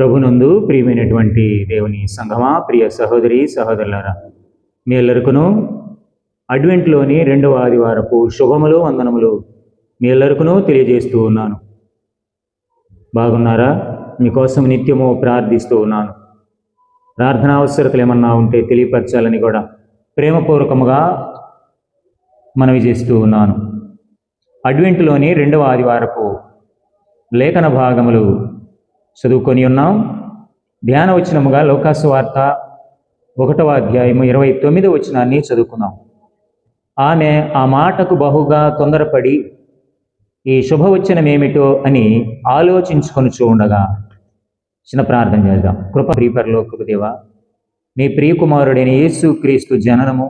ప్రభునందు ప్రియమైనటువంటి దేవుని సంఘమా ప్రియ సహోదరి సహోదరులారా మీ ఎల్లరికను అడ్వెంట్లోని రెండవ ఆదివారపు శుభములు వందనములు మీ ఎల్లరికను తెలియజేస్తూ ఉన్నాను. బాగున్నారా? మీకోసం నిత్యము ప్రార్థిస్తూ ఉన్నాను. ప్రార్థనావసరతలు ఏమన్నా ఉంటే తెలియపరచాలని కూడా ప్రేమపూర్వకముగా మనవి చేస్తూ ఉన్నాను. అడ్వెంట్లోని రెండవ ఆదివారపు లేఖన భాగములు చదువుకొని ఉన్నాం. ధ్యాన వచనముగా లోకాసు వార్త ఒకటవ అధ్యాయము ఇరవై తొమ్మిదవ వచనాన్ని చదువుకున్నాం. ఆమె ఆ మాటకు బహుగా తొందరపడి ఈ శుభవచనమేమిటో అని ఆలోచించుకొని చూడగా చిన్న ప్రార్థన చేద్దాం. కృప ప్రియపరలోకపు దేవ మీ ప్రియకుమారుడైన యేసు క్రీస్తు జననము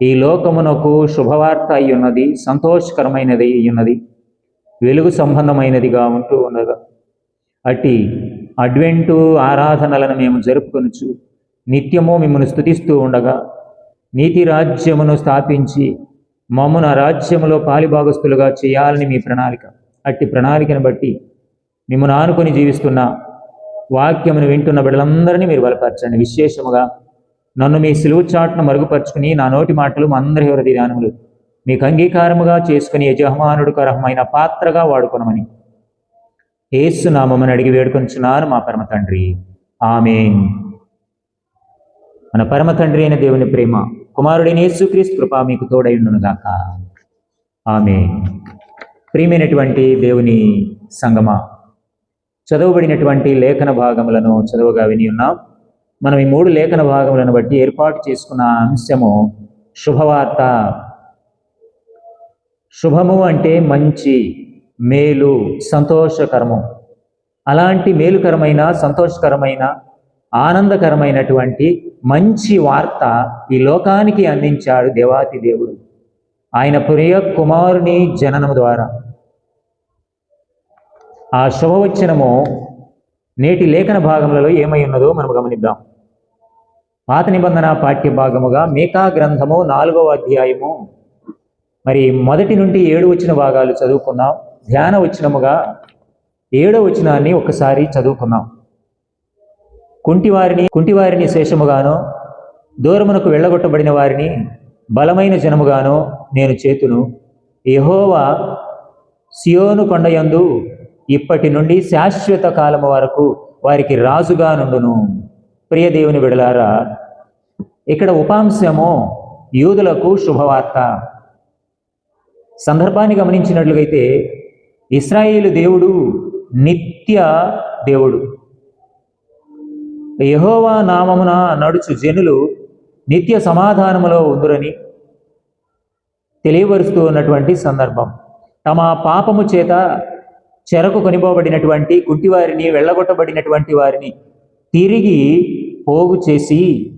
ఈ లోకమునకు శుభవార్త అయి ఉన్నది సంతోషకరమైనది అయి ఉన్నది వెలుగు సంబంధమైనదిగా ఉంటూ ఉండగా అట్టి అడ్వెంటు ఆరాధనలను మేము జరుపుకొనుచు నిత్యము మిమ్మల్ని స్థుతిస్తూ ఉండగా నీతి రాజ్యమును స్థాపించి మమ్మను రాజ్యములో పాలిభాగస్తులుగా చేయాలని మీ ప్రణాళిక. అట్టి ప్రణాళికను బట్టి మిమ్మల్ని ఆనుకొని జీవిస్తున్న వాక్యమును వింటున్న బిడ్డలందరినీ మీరు బలపరచండి. విశేషముగా నన్ను మీ సిలువు చాటును మరుగుపరుచుకుని నా నోటి మాటలు మా అందరి హృదయానములు మీకు అంగీకారముగా చేసుకుని యజమానుడుకరమైన పాత్రగా వాడుకొనమని. ఏసు నామని అడిగి వేడుకొంచున్నాను మా పరమ తండ్రి. ఆమెన్. మన పరమ తండ్రి అయిన దేవుని ప్రేమ కుమారుడైన యేసుక్రీస్తు కృప మీకు తోడైండునుగాక ఆమె ప్రియమైనటువంటి దేవుని సంగమా చదవబడినటువంటి లేఖన భాగములను చదువుగా విని ఉన్నాం. మనం ఈ మూడు లేఖన భాగములను బట్టి ఏర్పాటు చేసుకున్న అంశము శుభవార్త. శుభము అంటే మంచి మేలు సంతోషకరము. అలాంటి మేలుకరమైన సంతోషకరమైన ఆనందకరమైనటువంటి మంచి వార్త ఈ లోకానికి అందించాడు దేవాతి దేవుడు. ఆయన ప్రియ కుమారుని జననము ద్వారా. ఆ శుభవచనము నేటి లేఖన భాగములలో ఏమై ఉన్నదో మనం గమనిద్దాం. పాత నిబంధన పాఠ్య భాగముగా మేకా గ్రంథము నాలుగవ అధ్యాయము. మరి మొదటి నుండి ఏడు వచ్చిన భాగాలు చదువుకున్నాం. ధ్యాన వచనముగా ఏడో వచనాన్ని ఒకసారి చదువుకున్నాం కుంటివారిని కుంటివారిని శేషముగాను దూరమునకు వెళ్ళగొట్టబడిన వారిని బలమైన జనముగాను నేను చేతును. యహోవా సియోను కొండయందు ఇప్పటి నుండి శాశ్వత కాలము వరకు వారికి రాజుగా నుండును. ప్రియ దేవుని విడలారా ఇక్కడ ఉపాంశము యూదులకు శుభవార్త. సందర్భాన్ని గమనించినట్లుగైతే ఇస్రాయేలు దేవుడు నిత్య దేవుడు. యహోవా నామమున నడుచు జనులు నిత్య సమాధానములో ఉందురని తెలియవరుస్తూ ఉన్నటువంటి సందర్భం. తమ పాపము చేత చెరకు కొనిపోబడినటువంటి గుడ్డివారిని వెళ్ళగొట్టబడినటువంటి వారిని తిరిగి పోగు చేసి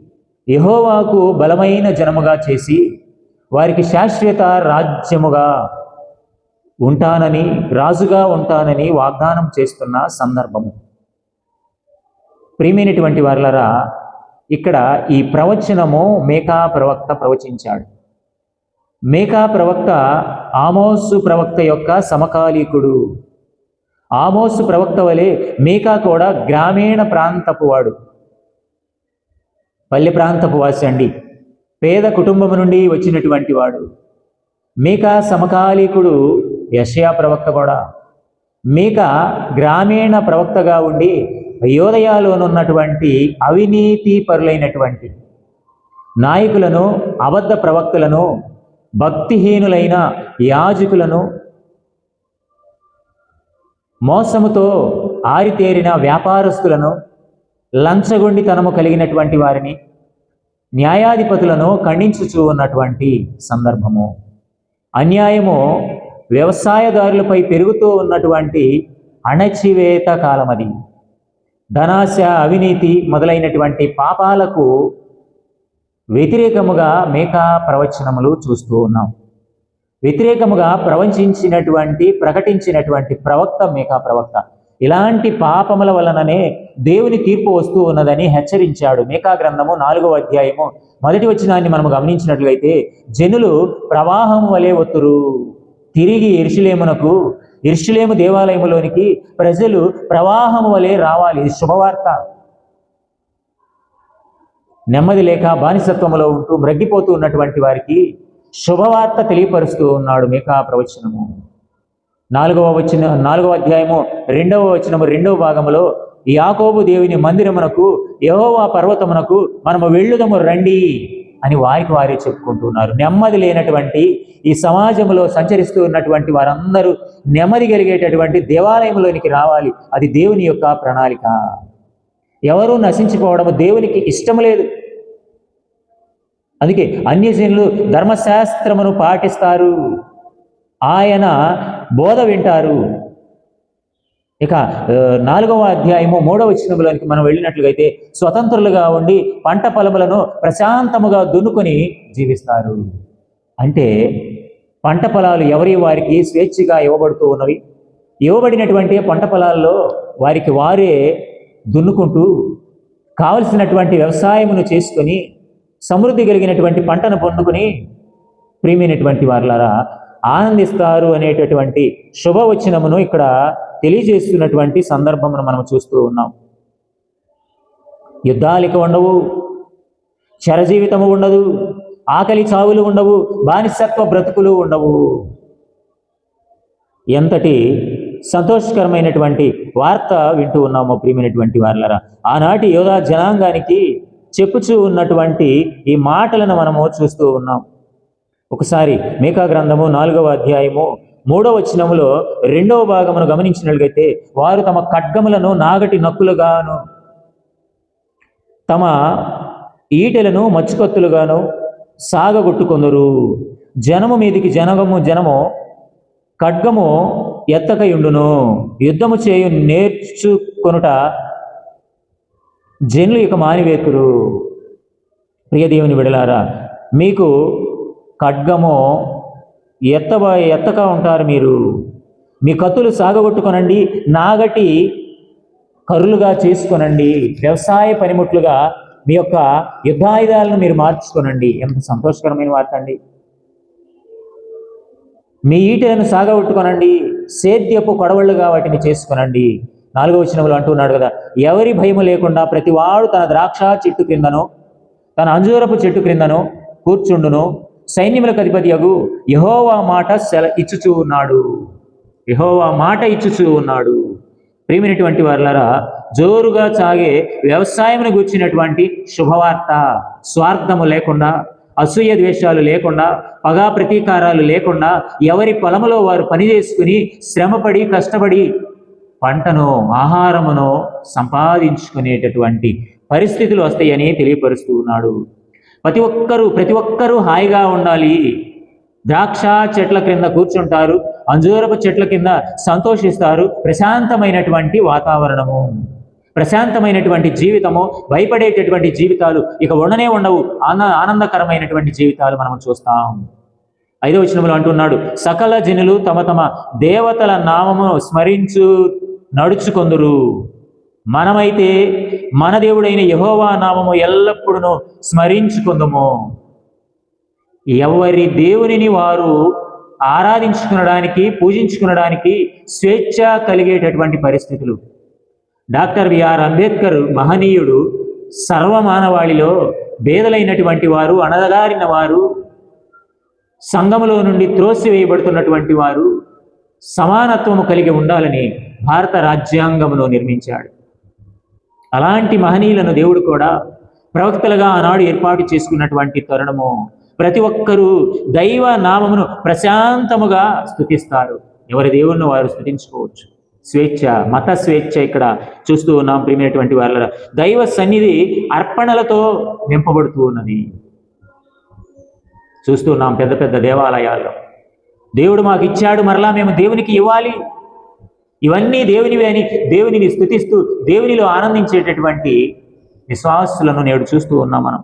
యహోవాకు బలమైన జనముగా చేసి వారికి శాశ్వత రాజ్యముగా ఉంటానని రాజుగా ఉంటానని వాగ్దానం చేస్తున్న సందర్భము. ప్రియమైనటువంటి వారులరా ఇక్కడ ఈ ప్రవచనము మేకా ప్రవక్త ప్రవచించాడు. మేకా ప్రవక్త ఆమోసు ప్రవక్త యొక్క సమకాలీకుడు. ఆమోసు ప్రవక్త వలె మేకా కూడా గ్రామీణ ప్రాంతపు వాడు. పల్లె ప్రాంతపు వాసి అండి పేద కుటుంబం నుండి వచ్చినటువంటి వాడు. మేకా సమకాలీకుడు యషయా ప్రవక్త కూడా. మీక గ్రామీణ ప్రవక్తగా ఉండి యోదయాలోనున్నటువంటి అవినీతి పరులైనటువంటి నాయకులను అబద్ధ ప్రవక్తలను భక్తిహీనులైన యాజకులను మోసముతో ఆరితేరిన వ్యాపారస్తులను లంచగొండితనము కలిగినటువంటి వారిని న్యాయాధిపతులను ఖండించుచూ ఉన్నటువంటి సందర్భము. అన్యాయము వ్యవసాయదారులపై పెరుగుతూ ఉన్నటువంటి అణచివేత కాలమది. ధనాశ అవినీతి మొదలైనటువంటి పాపాలకు వ్యతిరేకముగా మేకా ప్రవచనములు చూస్తూ ఉన్నాం. వ్యతిరేకముగా ప్రవచించినటువంటి ప్రకటించినటువంటి ప్రవక్త మేకా ప్రవక్త. ఇలాంటి పాపముల వలననే దేవుని తీర్పు వస్తూ ఉన్నదని హెచ్చరించాడు. మేకా గ్రంథము నాలుగవ అధ్యాయము మొదటి వచ్చినాన్ని మనం గమనించినట్లయితే జనులు ప్రవాహం వలె ఒత్తురు. తిరిగి ఎరుషులేమునకు ఇర్షులేము దేవాలయములోనికి ప్రజలు ప్రవాహము వలె రావాలి. శుభవార్త. నెమ్మది లేక బానిసత్వంలో ఉంటూ మ్రగ్గిపోతూ ఉన్నటువంటి వారికి శుభవార్త తెలియపరుస్తూ ఉన్నాడు మేకా ప్రవచనము నాలుగవ వచ్చిన నాలుగవ అధ్యాయము రెండవ వచనము రెండవ భాగములో యాకోబు దేవుని మందిరమునకు యహోవా పర్వతమునకు మనము వెళ్ళుదము రండి. అని వారికి వారే చెప్పుకుంటున్నారు. నెమ్మది లేనటువంటి ఈ సమాజంలో సంచరిస్తూ ఉన్నటువంటి వారందరూ నెమ్మది కలిగేటటువంటి దేవాలయంలోనికి రావాలి. అది దేవుని యొక్క ప్రణాళిక. ఎవరూ నశించిపోవడం దేవునికి ఇష్టం లేదు. అందుకే అన్యజనులు ధర్మశాస్త్రమును పాటిస్తారు. ఆయన బోధ వింటారు. ఇక నాలుగవ అధ్యాయము మూడవ వచనములోనికి మనం వెళ్ళినట్లుగైతే స్వతంత్రులుగా ఉండి పంట పొలములను ప్రశాంతముగా దున్నుకొని జీవిస్తారు. అంటే పంట పొలాలు ఎవరి వారికి స్వేచ్ఛగా ఇవ్వబడుతూ ఉన్నవి? ఇవ్వబడినటువంటి పంట పొలాల్లో వారికి వారే దున్నుకుంటూ కావలసినటువంటి వ్యవసాయమును చేసుకొని సమృద్ధి కలిగినటువంటి పంటను పొందుకొని ప్రియమైనటువంటి వారులారా ఆనందిస్తారు అనేటటువంటి శుభవచనమును ఇక్కడ తెలియజేస్తున్నటువంటి సందర్భమును మనం చూస్తూ ఉన్నాం. యుద్ధాలిక ఉండవు చరజీవితము ఉండదు ఆకలి చావులు ఉండవు బానిసత్వ బ్రతుకులు ఉండవు. ఎంతటి సంతోషకరమైనటువంటి వార్త వింటూ ఉన్నాము ప్రియమైనటువంటి వారులరా. ఆనాటి యోధా జనాంగానికి చెప్పుచూ ఉన్నటువంటి ఈ మాటలను మనము చూస్తూ ఉన్నాం. ఒకసారి మేకా గ్రంథము నాలుగవ అధ్యాయము మూడవ వచనములో రెండవ భాగమును గమనించినట్లయితే వారు తమ ఖడ్గములను నాగటి నక్కులుగాను తమ ఈటెలను మచ్చుకత్తులుగాను సాగగొట్టుకొందరు జనము మీదికి జనగము జనము ఖడ్గము ఎత్తకయుండును. యుద్ధము చేయు నేర్చుకొనుట జనులు ఇక మానివేతురు. ప్రియదేవుని విడలారా మీకు ఖడ్గము ఎత్తబ ఎత్తగా ఉంటారు మీరు. మీ కత్తులు సాగగొట్టుకొనండి నాగటి కరులుగా చేసుకొనండి వ్యవసాయ పనిముట్లుగా మీ యొక్క యుద్ధాయుధాలను మీరు మార్చుకొనండి. ఎంత సంతోషకరమైన వార్త అండి. మీ ఈటలను సాగగొట్టుకొనండి సేద్యపు కొడవళ్ళుగా వాటిని చేసుకొనండి. నాలుగో వచనంలో అంటున్నాడు కదా ఎవరి భయము లేకుండా ప్రతివాడు తన ద్రాక్ష చెట్టు క్రిందను తన అంజూరపు చెట్టు క్రిందను కూర్చుండును. సైన్యములకు అధిపతియగు యహోవా మాట సెల ఇచ్చుచూ ఉన్నాడు. యహోవా మాట ఇచ్చుచూ ఉన్నాడు. ప్రేమినటువంటి వారులరా జోరుగా సాగే వ్యవసాయమును గుర్చినటువంటి శుభవార్త స్వార్థము లేకుండా అసూయ ద్వేషాలు లేకుండా పగా ప్రతీకారాలు లేకుండా ఎవరి పొలములో వారు పని చేసుకుని శ్రమపడి కష్టపడి పంటను ఆహారమును సంపాదించుకునేటటువంటి పరిస్థితులు వస్తాయని తెలియపరుస్తూ ఉన్నాడు. ప్రతి ఒక్కరూ ప్రతి ఒక్కరూ హాయిగా ఉండాలి. ద్రాక్ష చెట్ల క్రింద కూర్చుంటారు. అంజూరపు చెట్ల కింద సంతోషిస్తారు. ప్రశాంతమైనటువంటి వాతావరణము. ప్రశాంతమైనటువంటి జీవితము. భయపడేటటువంటి జీవితాలు ఇక ఉండనే ఉండవు. ఆన ఆనందకరమైనటువంటి జీవితాలు మనం చూస్తాం. ఐదవ వచనంలో అంటున్నాడు సకల జనులు తమ తమ దేవతల నామము స్మరించు నడుచుకొందురు. మనమైతే మన దేవుడైన యహోవా నామము ఎల్లప్పుడూ స్మరించుకుందము. ఎవరి దేవునిని వారు ఆరాధించుకునడానికి పూజించుకునడానికి స్వేచ్ఛ కలిగేటటువంటి పరిస్థితులు. డాక్టర్ బిఆర్ అంబేద్కర్ మహనీయుడు సర్వమానవాళిలో భేదలైనటువంటి వారు అణదగారిన వారు సంఘములో నుండి త్రోసివేయబడుతున్నటువంటి వారు సమానత్వము కలిగి ఉండాలని భారత రాజ్యాంగమును నిర్మించాడు. అలాంటి మహనీయులను దేవుడు కూడా ప్రవక్తలుగా ఆనాడు ఏర్పాటు చేసుకున్నటువంటి తరుణము. ప్రతి ఒక్కరూ దైవ నామమును ప్రశాంతముగా స్థుతిస్తారు ఎవరి దేవుణ్ణి వారు స్థుతించుకోవచ్చు. స్వేచ్ఛ మత స్వేచ్ఛ ఇక్కడ చూస్తూ ఉన్నాం ప్రియమైనటువంటి వాళ్ళ దైవ సన్నిధి అర్పణలతో నింపబడుతూ ఉన్నది. చూస్తూ ఉన్నాం పెద్ద పెద్ద దేవాలయాల్లో. దేవుడు మాకు ఇచ్చాడు మరలా మేము దేవునికి ఇవ్వాలి. ఇవన్నీ దేవునివే అని దేవునిని స్థుతిస్తూ దేవునిలో ఆనందించేటటువంటి విశ్వాసులను నేడు చూస్తూ ఉన్నాం మనం.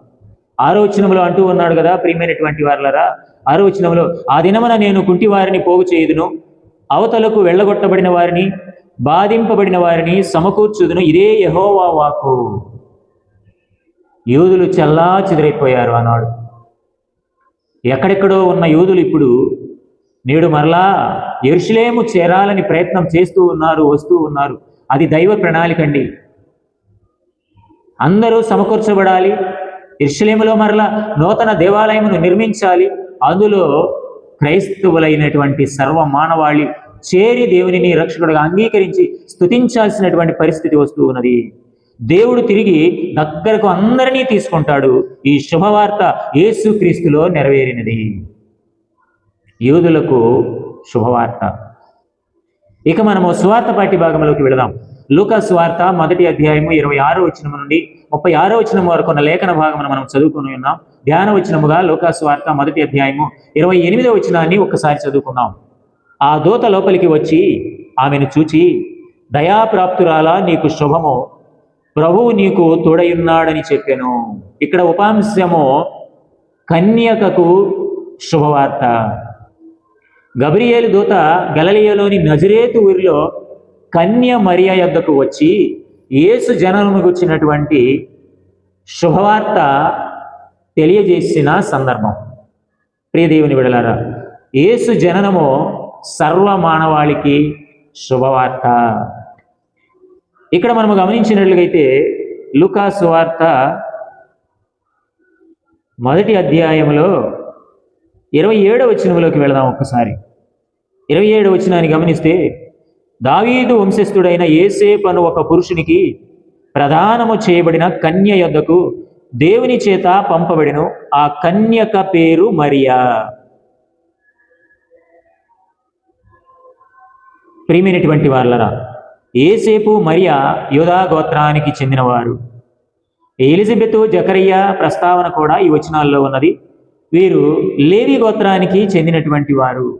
ఆరవచనములో అంటూ ఉన్నాడు కదా ప్రియమైనటువంటి వారులరా ఆరవచనములో ఆ దినమున నేను కుంటి వారిని పోగు చేయుదును అవతలకు వెళ్ళగొట్టబడిన వారిని బాధింపబడిన వారిని సమకూర్చుదును. ఇదే యహోవా వాకు యూదులు చల్లా చెదిరైపోయారు అన్నాడు. ఎక్కడెక్కడో ఉన్న యూదులు ఇప్పుడు నేడు మరలా ఎరుషులేము చేరాలని ప్రయత్నం చేస్తూ ఉన్నారు వస్తూ ఉన్నారు. అది దైవ ప్రణాళిక అండి. అందరూ సమకూర్చబడాలి. ఇర్షలేములో మరలా నూతన దేవాలయమును నిర్మించాలి. అందులో క్రైస్తవులైనటువంటి సర్వ మానవాళి చేరి దేవునిని రక్షకుడుగా అంగీకరించి స్తుతించాల్సినటువంటి పరిస్థితి వస్తూ ఉన్నది. దేవుడు తిరిగి దగ్గరకు అందరినీ తీసుకుంటాడు. ఈ శుభవార్త యేసుక్రీస్తులో నెరవేరినది. యూదులకు శుభవార్త. ఇక మనము సువార్త పాటి భాగంలోకి వెళదాం. లూకా సువార్త మొదటి అధ్యాయము ఇరవై ఆరో వచనము నుండి ముప్పై ఆరో వచనం వరకు ఉన్న లేఖన భాగమును మనం చదువుకుని ఉన్నాం. ధ్యాన వచనముగా లూకా సువార్త మొదటి అధ్యాయము ఇరవై ఎనిమిదో వచనాన్ని ఒక్కసారి చదువుకుందాం. ఆ దూత లోపలికి వచ్చి ఆమెను చూచి దయాప్రాప్తురాలా నీకు శుభము. ప్రభువు నీకు తోడయున్నాడని చెప్పాను. ఇక్కడ ఉపాంశము కన్యకకు శుభవార్త. గబ్రియేలు దూత గలలియలోని నజరేతు ఊరిలో కన్య మరియ యొద్దకు వచ్చి యేసు జననము వచ్చినటువంటి శుభవార్త తెలియజేసిన సందర్భం. ప్రియదేవుని విడలారా యేసు జననము సర్వ మానవాళికి శుభవార్త. ఇక్కడ మనము గమనించినట్లుగైతే లుకా సువార్త మొదటి అధ్యాయంలో ఇరవై ఏడవ వచనంలోకి వెళదాం ఒక్కసారి. ఇరవై ఏడవ వచనాన్ని గమనిస్తే దావీదు వంశస్థుడైన ఏసేపు అను ఒక పురుషునికి ప్రధానము చేయబడిన కన్య యొద్దకు దేవుని చేత పంపబడిను ఆ కన్యక పేరు మరియా. ప్రియమైనటువంటి వాళ్ళరా ఏసేపు మరియా యోధా గోత్రానికి చెందినవారు. ఎలిజబెత్ జకరయ్య ప్రస్తావన కూడా ఈ వచనాల్లో ఉన్నది. వీరు లేవి గోత్రానికి చెందినటువంటి వారు.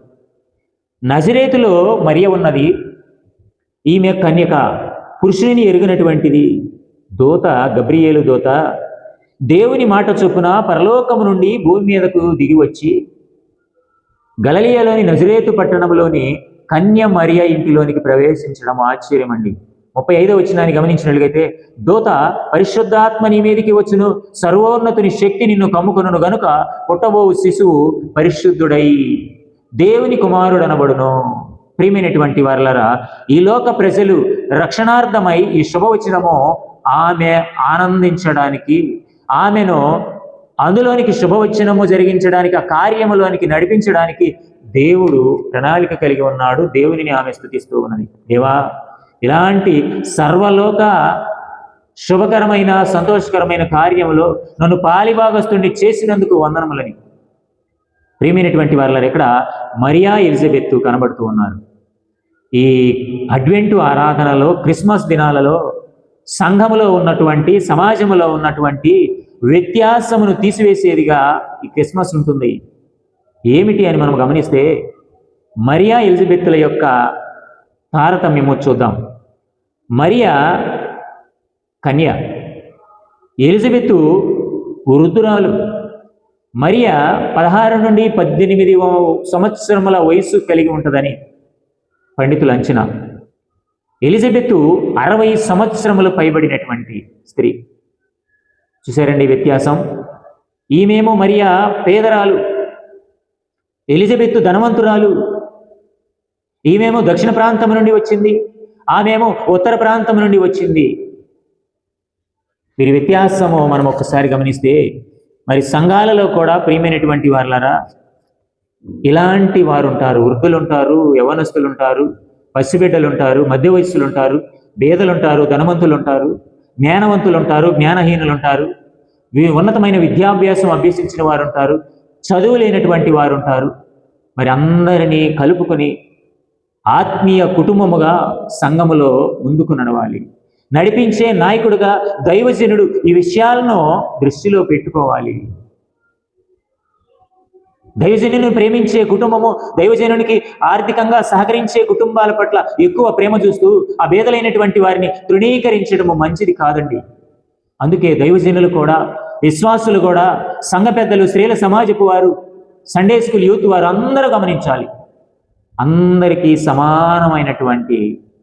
నజరేతులో మరియ ఉన్నది. ఈమె కన్యక పురుషుని ఎరుగినటువంటిది. దోత గబ్రియేలు దోత దేవుని మాట చొప్పున పరలోకము నుండి భూమి మీదకు దిగి వచ్చి గలలియలోని నజరేతు పట్టణంలోని కన్య మరియ ఇంటిలోనికి ప్రవేశించడం ఆశ్చర్యమండి. ముప్పై ఐదో వచ్చినాన్ని గమనించినట్లయితే దూత పరిశుద్ధాత్మ నీ మీదికి వచ్చును సర్వోన్నతుని శక్తి నిన్ను కమ్ముకును గనుక పుట్టబోవు శిశువు పరిశుద్ధుడై దేవుని కుమారుడు అనబడును ప్రియమైనటువంటి వారలరా ఈ లోక ప్రజలు రక్షణార్థమై ఈ శుభవచనము ఆమె ఆనందించడానికి ఆమెను అందులోనికి శుభవచనము జరిగించడానికి ఆ కార్యములోనికి నడిపించడానికి దేవుడు ప్రణాళిక కలిగి ఉన్నాడు. దేవునిని ఆమె స్థుతిస్తూ ఉన్నది. దేవా ఇలాంటి సర్వలోక శుభకరమైన సంతోషకరమైన కార్యములో నన్ను పాలిభాగస్తుని చేసినందుకు వందనములని. ప్రియమైనటువంటి వారిలో ఇక్కడ మరియా ఎలిజబెత్ కనబడుతూ ఉన్నారు. ఈ అడ్వెంటు ఆరాధనలో క్రిస్మస్ దినాలలో సంఘములో ఉన్నటువంటి సమాజంలో ఉన్నటువంటి వ్యత్యాసమును తీసివేసేదిగా ఈ క్రిస్మస్ ఉంటుంది. ఏమిటి అని మనం గమనిస్తే మరియా ఎలిజబెత్తుల యొక్క తారతమ్యము చూద్దాం. మరియా కన్య. ఎలిజబెత్తు వృద్ధురాలు. మరియా పదహారు నుండి పద్దెనిమిది సంవత్సరముల వయస్సు కలిగి ఉంటుందని పండితుల అంచనా. ఎలిజబెత్ అరవై సంవత్సరములు పైబడినటువంటి స్త్రీ. చూసారండి వ్యత్యాసం? ఈమెమో మరియా పేదరాలు. ఎలిజబెత్ ధనవంతురాలు. ఈమెమో దక్షిణ ప్రాంతం నుండి వచ్చింది. ఆమెమో ఉత్తర ప్రాంతం నుండి వచ్చింది. వీరి వ్యత్యాసము మనం ఒక్కసారి గమనిస్తే మరి సంఘాలలో కూడా ప్రియమైనటువంటి వారులారా ఇలాంటి వారు ఉంటారు వృద్ధులు ఉంటారు యవనస్తులు ఉంటారు పసిబిడ్డలు ఉంటారు మధ్య వయస్సులు ఉంటారు పేదలు ఉంటారు ధనవంతులు ఉంటారు జ్ఞానవంతులు ఉంటారు జ్ఞానహీనులు ఉంటారు ఉన్నతమైన విద్యాభ్యాసం అభ్యసించిన వారు ఉంటారు చదువు లేనటువంటి వారు ఉంటారు మరి అందరినీ కలుపుకొని ఆత్మీయ కుటుంబముగా సంఘములో ముందుకు నడవాలి. నడిపించే నాయకుడుగా దైవజనుడు ఈ విషయాలను దృష్టిలో పెట్టుకోవాలి. దైవజనుని ప్రేమించే కుటుంబము దైవజనునికి ఆర్థికంగా సహకరించే కుటుంబాల పట్ల ఎక్కువ ప్రేమ చూస్తూ ఆ భేదలైనటువంటి వారిని తృణీకరించడము మంచిది కాదండి. అందుకే దైవజనులు కూడా విశ్వాసులు కూడా సంఘ పెద్దలు స్త్రీల సమాజపు వారు సండే స్కూల్ యూత్ వారు అందరూ గమనించాలి. అందరికీ సమానమైనటువంటి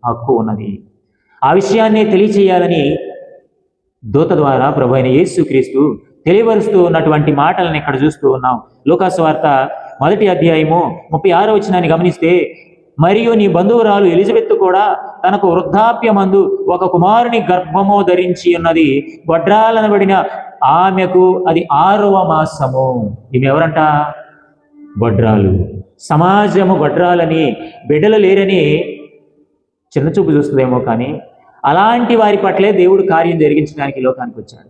హక్కు ఉన్నది. ఆ విషయాన్ని తెలియచేయాలని దూత ద్వారా ప్రభు అయిన యేసుక్రీస్తు తెలియపరుస్తూ ఉన్నటువంటి మాటలను ఇక్కడ చూస్తూ ఉన్నాం. లోకాసు వార్త మొదటి అధ్యాయము ముప్పై ఆరో వచ్చినాన్ని గమనిస్తే మరియు నీ బంధువురాలు ఎలిజబెత్ కూడా తనకు వృద్ధాప్యమందు ఒక కుమారుని గర్భము ధరించి ఉన్నది. గొడ్రాలనబడిన ఆమెకు అది ఆరవ మాసము. ఈమె ఎవరంట? గొడ్రాలు సమాజము గొడ్రాలని బిడ్డలు లేరని చిన్న చూపు చూస్తుందేమో కానీ అలాంటి వారి పట్లే దేవుడు కార్యం జరిగించడానికి లోకానికి వచ్చాడు.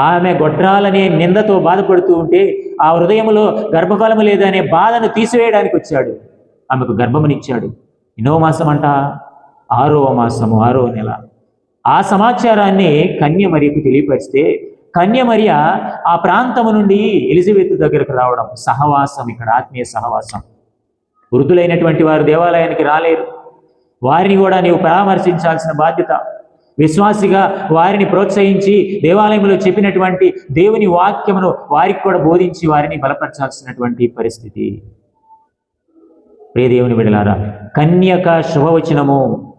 ఆమె గొడ్రాలనే నిందతో బాధపడుతూ ఉంటే ఆ హృదయంలో గర్భఫలము లేదనే బాధను తీసివేయడానికి వచ్చాడు. ఆమెకు గర్భమునిచ్చాడు. ఎన్నో మాసం అంట ఆరో మాసము ఆరో నెల. ఆ సమాచారాన్ని కన్య మరియు తెలియపరిస్తే కన్యమరియ ఆ ప్రాంతము నుండి ఎలిజబెత్ దగ్గరకు రావడం. సహవాసం ఇక్కడ ఆత్మీయ సహవాసం. వృద్ధులైనటువంటి వారు దేవాలయానికి రాలేరు. వారిని కూడా నీవు పరామర్శించాల్సిన బాధ్యత. విశ్వాసిగా వారిని ప్రోత్సహించి దేవాలయంలో చెప్పినటువంటి దేవుని వాక్యమును వారికి కూడా బోధించి వారిని బలపరచాల్సినటువంటి పరిస్థితి. ప్రియ దేవుని విడలారా కన్యక శుభవచనము.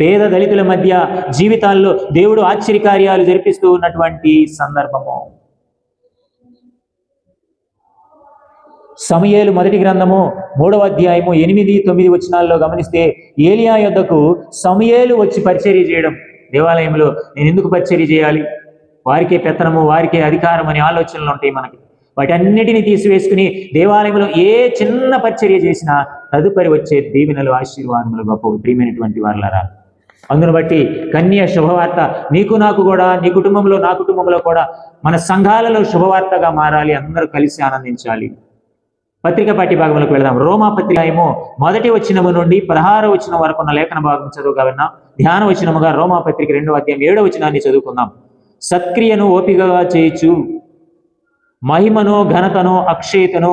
పేద దళితుల మధ్య జీవితాల్లో దేవుడు ఆశ్చర్యకార్యాలు జరిపిస్తూ ఉన్నటువంటి సందర్భము. సమయేలు మొదటి గ్రంథము మూడవ అధ్యాయము ఎనిమిది తొమ్మిది వచనాల్లో గమనిస్తే ఏలియా యొద్దకు సమయేలు వచ్చి పరిచర్య చేయడం. దేవాలయంలో నేను ఎందుకు పరిచర్య చేయాలి? వారికే పెత్తనము వారికే అధికారం అనే ఆలోచనలు ఉంటాయి మనకి. వాటన్నిటిని తీసివేసుకుని దేవాలయంలో ఏ చిన్న పరిచర్య చేసినా తదుపరి వచ్చే దీవెనలు ఆశీర్వాదములు గొప్ప ప్రియమైనటువంటి వారులరా అందును బట్టి కన్య శుభవార్త నీకు నాకు కూడా నీ కుటుంబంలో నా కుటుంబంలో కూడా మన సంఘాలలో శుభవార్తగా మారాలి అందరూ కలిసి ఆనందించాలి. పత్రిక పాఠ్య భాగంలోకి వెళదాం. రోమా పత్రిక ఏమో మొదటి వచ్చినము నుండి పదహారు వచ్చిన వరకు ఉన్న లేఖన భాగం చదువుగా విన్నాం ధ్యాన వచ్చినముగా రోమా పత్రిక రెండో అధ్యాయం ఏడో వచ్చినాన్ని చదువుకుందాం. సత్క్రియను ఓపికగా చేయొచ్చు మహిమను ఘనతను అక్షయతను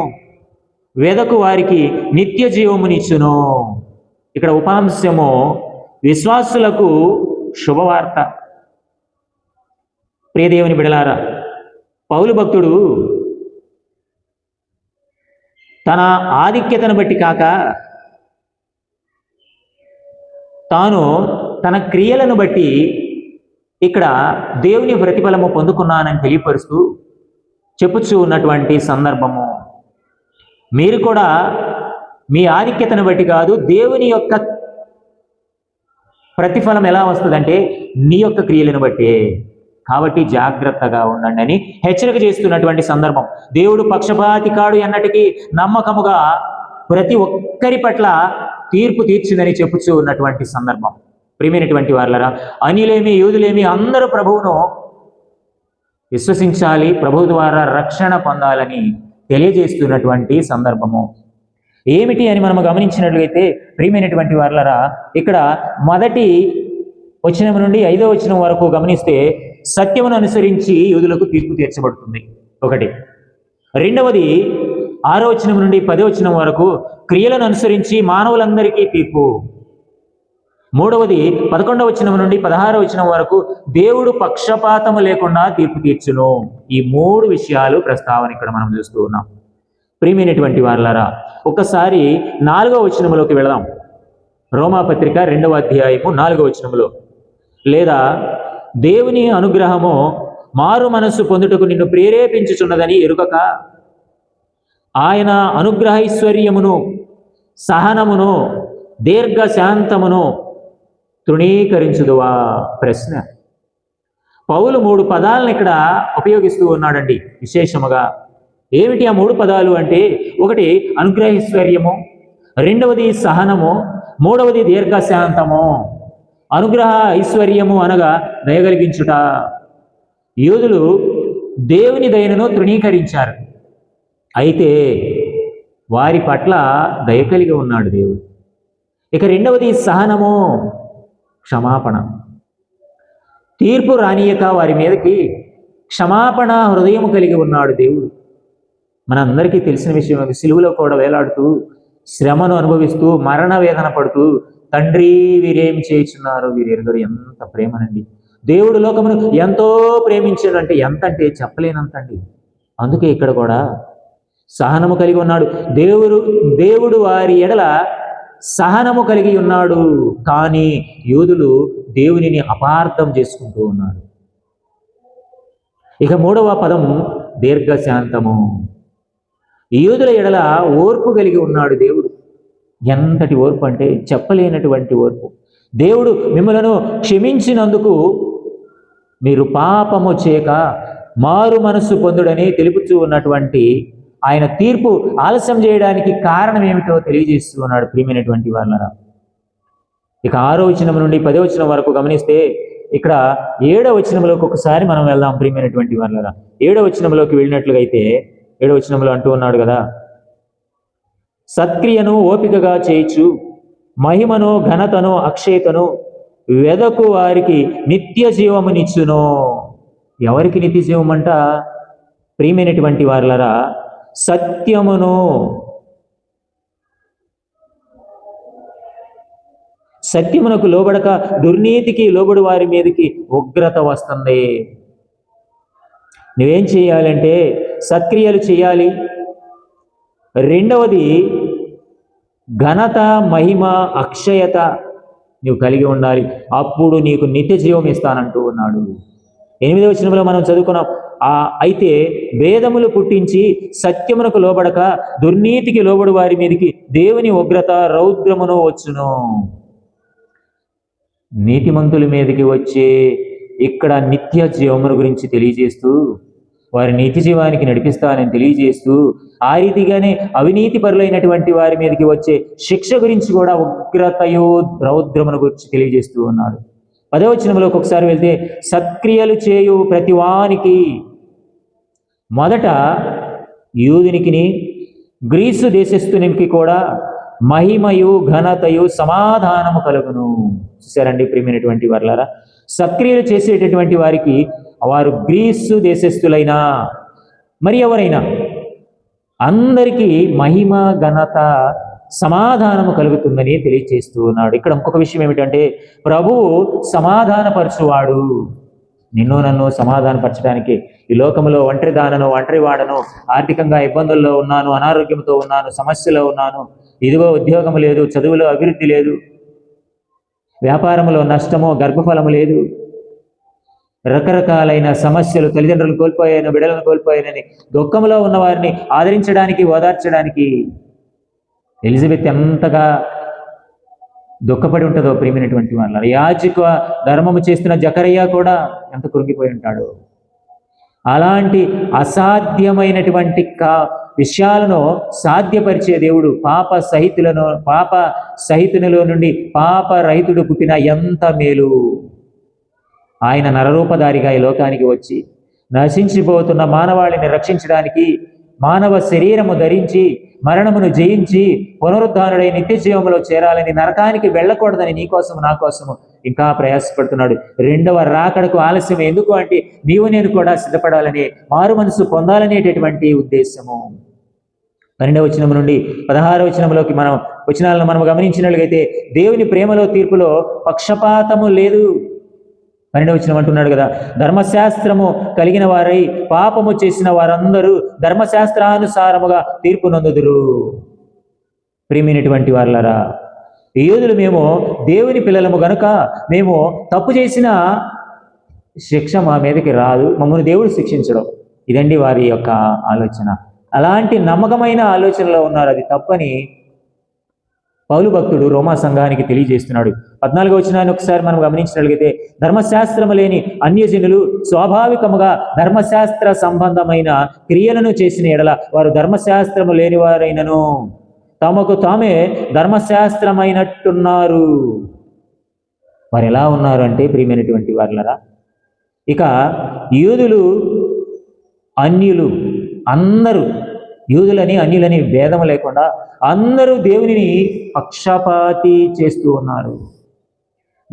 వెదకు వారికి నిత్య జీవమునిచ్చును ఇక్కడ ఉపాంశము విశ్వాసులకు శుభవార్త. ప్రియదేవుని బిడలారా పౌలు భక్తుడు తన ఆధిక్యతను బట్టి కాక తాను తన క్రియలను బట్టి ఇక్కడ దేవుని ప్రతిఫలము పొందుకున్నానని తెలియపరుస్తూ చెప్పుచూ ఉన్నటువంటి సందర్భము. మీరు కూడా మీ ఆధిక్యతను బట్టి కాదు దేవుని యొక్క ప్రతిఫలం ఎలా వస్తుందంటే నీ యొక్క క్రియలను బట్టే. కాబట్టి జాగ్రత్తగా ఉండండి అని హెచ్చరిక చేస్తున్నటువంటి సందర్భం. దేవుడు పక్షపాతి కాడు అన్నటికీ నమ్మకముగా ప్రతి ఒక్కరి పట్ల తీర్పు తీర్చిందని చెప్పుచూ ఉన్నటువంటి సందర్భం. ప్రియమైనటువంటి వాళ్ళరా అనిలేమి యూదులేమి అందరూ ప్రభువును విశ్వసించాలి ప్రభు ద్వారా రక్షణ పొందాలని తెలియజేస్తున్నటువంటి సందర్భము. ఏమిటి అని మనం గమనించినట్లయితే ప్రియమైనటువంటి వర్లరా ఇక్కడ మొదటి వచనం నుండి ఐదో వచనం వరకు గమనిస్తే సత్యమును అనుసరించి యూదులకు తీర్పు తీర్చబడుతుంది. ఒకటి. రెండవది ఆరో వచనం నుండి పదో వచనం వరకు క్రియలను అనుసరించి మానవులందరికీ తీర్పు. మూడవది పదకొండవ వచనం నుండి పదహారవ వచనం వరకు దేవుడు పక్షపాతము లేకుండా తీర్పు తీర్చును. ఈ మూడు విషయాలు ప్రస్తావన ఇక్కడ మనం చూస్తూ ఉన్నాం. ప్రియమైనటువంటి వారులారా ఒకసారి నాలుగవ వచనములోకి వెళదాం. రోమాపత్రిక రెండవ అధ్యాయము నాలుగో వచనములో. లేదా దేవుని అనుగ్రహము మారు మనస్సు పొందుటకు నిన్ను ప్రేరేపించుచున్నదని ఎరుగక? ఆయన అనుగ్రహైశ్వర్యమును సహనమును దీర్ఘశాంతమును తృణీకరించుదువా? ప్రశ్న. పౌలు మూడు పదాలను ఇక్కడ ఉపయోగిస్తూ ఉన్నాడండి విశేషముగా. ఏమిటి ఆ మూడు పదాలు అంటే? ఒకటి అనుగ్రహైశ్వర్యము రెండవది సహనము మూడవది దీర్ఘశాంతము. అనుగ్రహ ఐశ్వర్యము అనగా దయగలిగించుట. యోధులు దేవుని దయను తృణీకరించారు. అయితే వారి పట్ల దయ కలిగి ఉన్నాడు దేవుడు. ఇక రెండవది సహనము క్షమాపణ. తీర్పు రానియక వారి మీదకి క్షమాపణ హృదయం కలిగి ఉన్నాడు దేవుడు. మనందరికీ తెలిసిన విషయం అది. సిలువలో కూడా వేలాడుతూ శ్రమను అనుభవిస్తూ మరణ వేదన పడుతూ తండ్రి వీరేం చేస్తున్నారు వీరెరుగరు ఎంత ప్రేమనండి. దేవుడు లోకమును ఎంతో ప్రేమించాడు అంటే ఎంత అంటే చెప్పలేనంత అండి అందుకే ఇక్కడ కూడా సహనము కలిగి ఉన్నాడు. దేవుడు దేవుడు వారి ఎడల సహనము కలిగి ఉన్నాడు. కానీ యోధులు దేవునిని అపార్థం చేసుకుంటూ ఉన్నారు. ఇక మూడవ పదం దీర్ఘశాంతము. యూదుల ఎడల ఓర్పు కలిగి ఉన్నాడు దేవుడు. ఎంతటి ఓర్పు అంటే చెప్పలేనటువంటి ఓర్పు. దేవుడు మిమ్మలను క్షమించినందుకు మీరు పాపము చేక మారు మనస్సు పొందుడని తెలుపుతూ ఉన్నటువంటి ఆయన తీర్పు ఆలస్యం చేయడానికి కారణం ఏమిటో తెలియజేస్తూ ఉన్నాడు ప్రియమైనటువంటి వాళ్ళరా ఇక ఆరో వచనం నుండి పదో వచనం వరకు గమనిస్తే ఇక్కడ ఏడో వచనంలోకి ఒకసారి మనం వెళ్దాం ప్రియమైనటువంటి వాళ్ళరా ఏడో వచనంలోకి వెళ్ళినట్లుగా అయితే ఏడో వచనంలో అంటూ ఉన్నాడు కదా. సత్క్రియను ఓపికగా చేయిచు మహిమను ఘనతను అక్షయతను వెదకు వారికి నిత్య జీవమునిచ్చును. ఎవరికి నిత్య జీవం అంట ప్రియమైనటువంటి వారులరా సత్యమును. సత్యమునకు లోబడక దుర్నీతికి లోబడి వారి మీదకి ఉగ్రత వస్తుంది. నువ్వేం చేయాలంటే సత్క్రియలు చేయాలి. రెండవది ఘనత మహిమ అక్షయత నువ్వు కలిగి ఉండాలి. అప్పుడు నీకు నిత్య జీవం ఇస్తానంటూ ఉన్నాడు. ఎనిమిదవ వచనంలో మనం చదువుకున్నాం ఆ అయితే భేదములు పుట్టించి సత్యమునకు లోబడక దుర్నీతికి లోబడి వారి మీదకి దేవుని ఉగ్రత రౌద్రమును వచ్చును. నీతిమంతుల మీదకి వచ్చే ఇక్కడ నిత్య జీవమును గురించి తెలియజేస్తూ వారి నీతి జీవానికి నడిపిస్తానని తెలియజేస్తూ ఆ రీతిగానే అవినీతి పరులైనటువంటి వారి మీదకి వచ్చే శిక్ష గురించి కూడా ఉగ్రతయో రౌద్రమును గురించి తెలియజేస్తూ ఉన్నాడు. పదవచనంలోకి ఒకసారి వెళ్తే సత్క్రియలు చేయు ప్రతివానికి మొదట యూదునికిని గ్రీసు దేశస్థునికి కూడా మహిమయు ఘనతయు సమాధానము కలుగును. చూసారండి ప్రియమైనటువంటి వర్లారా సక్రియలు చేసేటటువంటి వారికి వారు గ్రీసు దేశస్థులైనా మరి ఎవరైనా అందరికీ మహిమ ఘనత సమాధానము కలుగుతుందని తెలియచేస్తూ ఉన్నాడు. ఇక్కడ ఇంకొక విషయం ఏమిటంటే ప్రభువు సమాధానపరచువాడు. నిన్ను నన్ను సమాధానపరచడానికి ఈ లోకంలో ఒంటరి దానను ఒంటరి వాడను ఆర్థికంగా ఇబ్బందుల్లో ఉన్నాను అనారోగ్యంతో ఉన్నాను సమస్యలో ఉన్నాను ఇదిగో ఉద్యోగం లేదు చదువులో అభివృద్ధి లేదు వ్యాపారంలో నష్టము గర్భఫలము లేదు. రకరకాలైన సమస్యలు తల్లిదండ్రులను కోల్పోయాను బిడలను కోల్పోయానని దుఃఖంలో ఉన్న వారిని ఆదరించడానికి ఓదార్చడానికి ఎలిజబెత్ ఎంతగా దుఃఖపడి ఉంటుందో ప్రియమైనటువంటి వాళ్ళ యాచిక ధర్మము చేస్తున్న జకరయ్య కూడా ఎంత కృంగిపోయి ఉంటాడు. అలాంటి అసాధ్యమైనటువంటి కా విషయాలను సాధ్యపరిచే దేవుడు పాప సహితులను పాప సహితునిలో నుండి పాప రహితుడు పుట్టిన ఎంత మేలు? ఆయన నరరూపధారిగా ఈ లోకానికి వచ్చి నశించిపోతున్న మానవాళిని రక్షించడానికి మానవ శరీరము ధరించి మరణమును జయించి పునరుద్ధానుడై నిత్య జీవంలో చేరాలని నరకానికి వెళ్ళకూడదని నీకోసం నా కోసము ఇంకా ప్రయాసపడుతున్నాడు. రెండవ రాకడకు ఆలస్యం ఎందుకు అంటే నీవు నేను కూడా సిద్ధపడాలని మారు మనసు పొందాలనేటటువంటి ఉద్దేశము. పన్నెండవ వచనం నుండి పదహారవ వచనంలోకి మనం వచనాలను మనం గమనించినట్లయితే దేవుని ప్రేమలో తీర్పులో పక్షపాతము లేదు. పన్నెండవ వచనం అంటున్నాడు కదా ధర్మశాస్త్రము కలిగిన వారై పాపము చేసిన వారందరూ ధర్మశాస్త్రానుసారముగా తీర్పు నొందుదురు. ప్రేమైనటువంటి వారులరా యోధులు మేము దేవుని పిల్లలము గనుక మేము తప్పు చేసిన శిక్ష మా మీదకి రాదు. మమ్మల్ని దేవుడు శిక్షించడం. ఇదండి వారి యొక్క ఆలోచన. అలాంటి నమ్మకమైన ఆలోచనలో ఉన్నారు. అది తప్పని పౌలు భక్తుడు రోమా సంఘానికి తెలియజేస్తున్నాడు. పద్నాలుగో వచ్చినాన్ని ఒకసారి మనం గమనించగలిగితే ధర్మశాస్త్రము లేని అన్యజనులు స్వాభావికముగా ధర్మశాస్త్ర సంబంధమైన క్రియలను చేసిన ఎడల వారు ధర్మశాస్త్రము లేని వారైనను తమకు తామే ధర్మశాస్త్రమైనట్టున్నారు. వారు ఎలా ఉన్నారు అంటే ప్రియమైనటువంటి వారులరా ఇక యూదులు అన్యులు అందరూ యూదులని అన్యులని భేదం లేకుండా అందరూ దేవునిని పక్షపాతి చేస్తూ ఉన్నారు.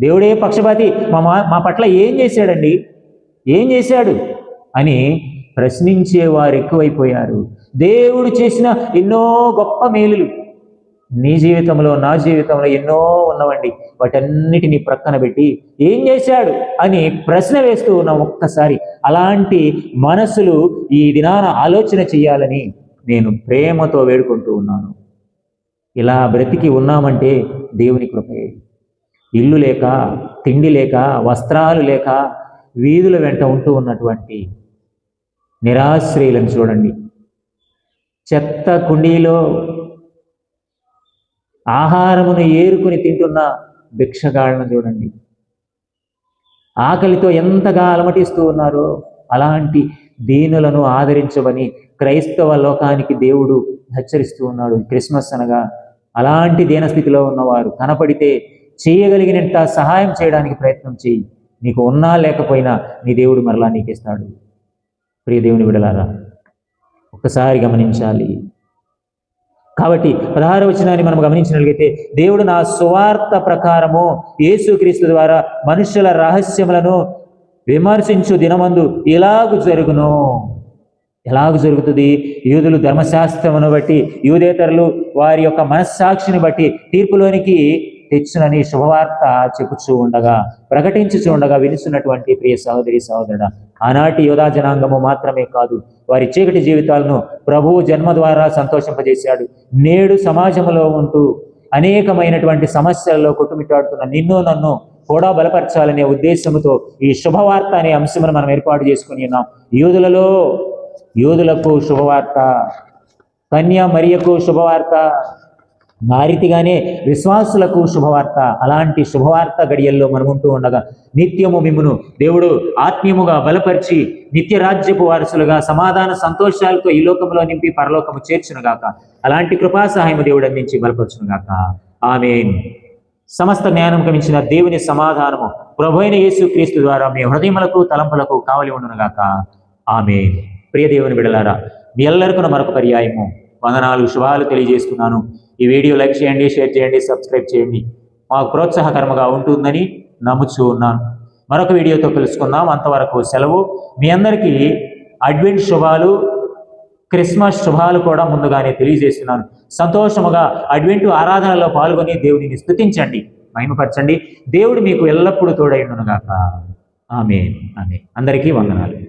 దేవుడే పక్షపాతి. మా మా మా పట్ల ఏం చేశాడండి? ఏం చేశాడు? అని ప్రశ్నించే వారు ఎక్కువైపోయారు. దేవుడు చేసిన ఎన్నో గొప్ప మేలులు. నీ జీవితంలో నా జీవితంలో ఎన్నో ఉన్నవండి. వాటన్నిటిని ప్రక్కన పెట్టి ఏం చేశాడు? అని ప్రశ్న వేస్తూ ఉన్నాం ఒక్కసారి అలాంటి మనసులు ఈ దినాన ఆలోచన చేయాలని నేను ప్రేమతో వేడుకుంటూ ఉన్నాను. ఇలా బ్రతికి ఉన్నామంటే దేవుని కృపే ఇల్లు లేక తిండి లేక వస్త్రాలు లేక వీధుల వెంట ఉంటూ ఉన్నటువంటి నిరాశ్రయులను చూడండి. చెత్త కుండీలో ఆహారమును ఏరుకుని తింటున్న భిక్షగాళ్ళను చూడండి. ఆకలితో ఎంతగా అలమటిస్తూ ఉన్నారో అలాంటి దీనులను ఆదరించమని క్రైస్తవ లోకానికి దేవుడు హెచ్చరిస్తూ ఉన్నాడు. క్రిస్మస్ అనగా అలాంటి దీనస్థితిలో ఉన్నవారు కనపడితే చేయగలిగినంత సహాయం చేయడానికి ప్రయత్నం చేయి. నీకు ఉన్నా లేకపోయినా నీ దేవుడు మరలా నీకు ఇస్తాడు ప్రియ దేవుని విడలారా ఒక్కసారి గమనించాలి. కాబట్టి పదహార వచనాన్ని మనం గమనించినట్లయితే దేవుడు నా సువార్త ప్రకారము యేసుక్రీస్తు ద్వారా మనుషుల రహస్యములను విమర్శించు దినమందు ఇలాగు జరుగును. ఎలాగ జరుగుతుంది? యూదులు ధర్మశాస్త్రమును బట్టి యూదేతరులు వారి యొక్క మనస్సాక్షిని బట్టి తీర్పులోనికి తెచ్చునని శుభవార్త చెప్పుచూ ఉండగా ప్రకటించుచూ ఉండగా వినిస్తున్నటువంటి ప్రియ సహోదరి సహోదరుడ ఆనాటి యోధా జనాంగము మాత్రమే కాదు వారి చీకటి జీవితాలను ప్రభువు జన్మ ద్వారా సంతోషింపజేశాడు. నేడు సమాజంలో ఉంటూ అనేకమైనటువంటి సమస్యలలో కొట్టుమిట్టాడుతున్న నిన్ను నన్ను కూడా బలపరచాలనే ఉద్దేశంతో ఈ శుభవార్త అనే అంశమును మనం ఏర్పాటు చేసుకుని ఉన్నాం. యూదులలో యోధులకు శుభవార్త కన్యా మరియకు శుభవార్త ఆ విశ్వాసులకు శుభవార్త. అలాంటి శుభవార్త గడియల్లో మనం ఉంటూ ఉండగా నిత్యము మిమ్మును దేవుడు ఆత్మీయముగా బలపరిచి నిత్య రాజ్యపు వారసులుగా సమాధాన సంతోషాలతో ఈ లోకంలో నింపి పరలోకము చేర్చునుగాక. అలాంటి కృపా సహాయము దేవుడు అందించి బలపరచునుగాక. ఆమె సమస్త జ్ఞానం గమించిన దేవుని సమాధానము ప్రభు అయిన యేసు క్రీస్తు ద్వారా మీ హృదయములకు తలంపులకు కావలి ఉండునుగాక. ఆమె ప్రియదేవుని బిడలారా మీ ఎల్లరికను మరొక పర్యాయము. వందనాలు శుభాలు తెలియజేస్తున్నాను. ఈ వీడియో లైక్ చేయండి షేర్ చేయండి సబ్స్క్రైబ్ చేయండి. మాకు ప్రోత్సాహకరంగా ఉంటుందని నమ్ముచూ ఉన్నాను. మరొక వీడియోతో కలుసుకుందాం. అంతవరకు సెలవు. మీ అందరికీ అడ్వెంట్ శుభాలు క్రిస్మస్ శుభాలు కూడా ముందుగానే తెలియజేస్తున్నాను. సంతోషముగా అడ్వెంట్ ఆరాధనలో పాల్గొని దేవుడిని స్థుతించండి మహిమపరచండి. దేవుడు మీకు ఎల్లప్పుడూ తోడైండునుగాక ఆమె ఆమె అందరికీ వందనాలు.